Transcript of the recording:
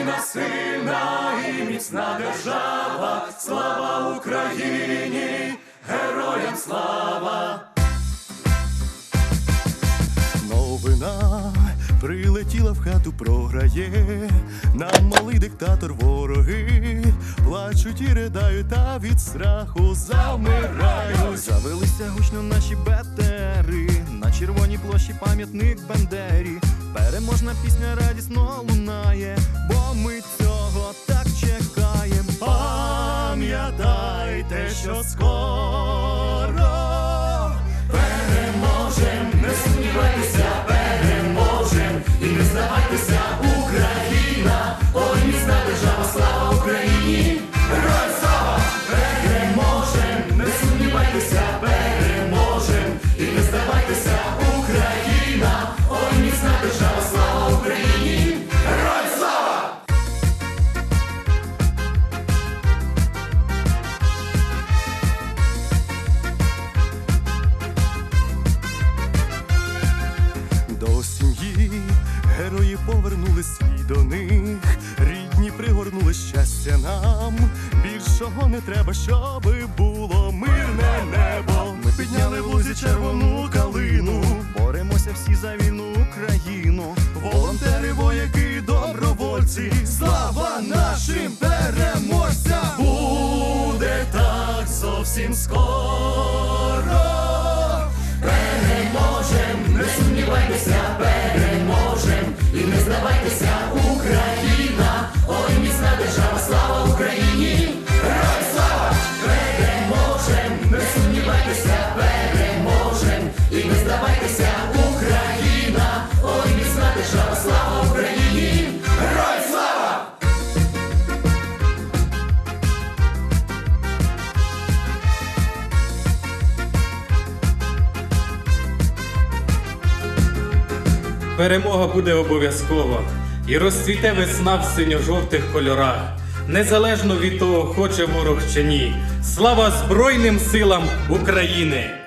Україна сильна і міцна держава, слава Україні, героям слава! Новина прилетіла в хату, програє. Нам малий диктатор вороги плачуть і riдають, та від страху замирають. Завелися гучно наші бетери на червоній площі пам'ятник Бандері. Переможна пісня радісно лунає, бо ми цього так чекаємо. Пам'ятайте, що скоро герої повернули свій до них, рідні пригорнули щастя нам. Більшого не треба, щоби було мирне небо. Ми підняли в лузі червону калину, боремося всі за вільну Україну. Волонтери, вояки, добровольці, слава нашим переможцям! Буде так зовсім скоро. Перемога буде обов'язкова і розцвіте весна в синьо-жовтих кольорах, незалежно від того, хоче ворог чи ні. Слава Збройним силам України!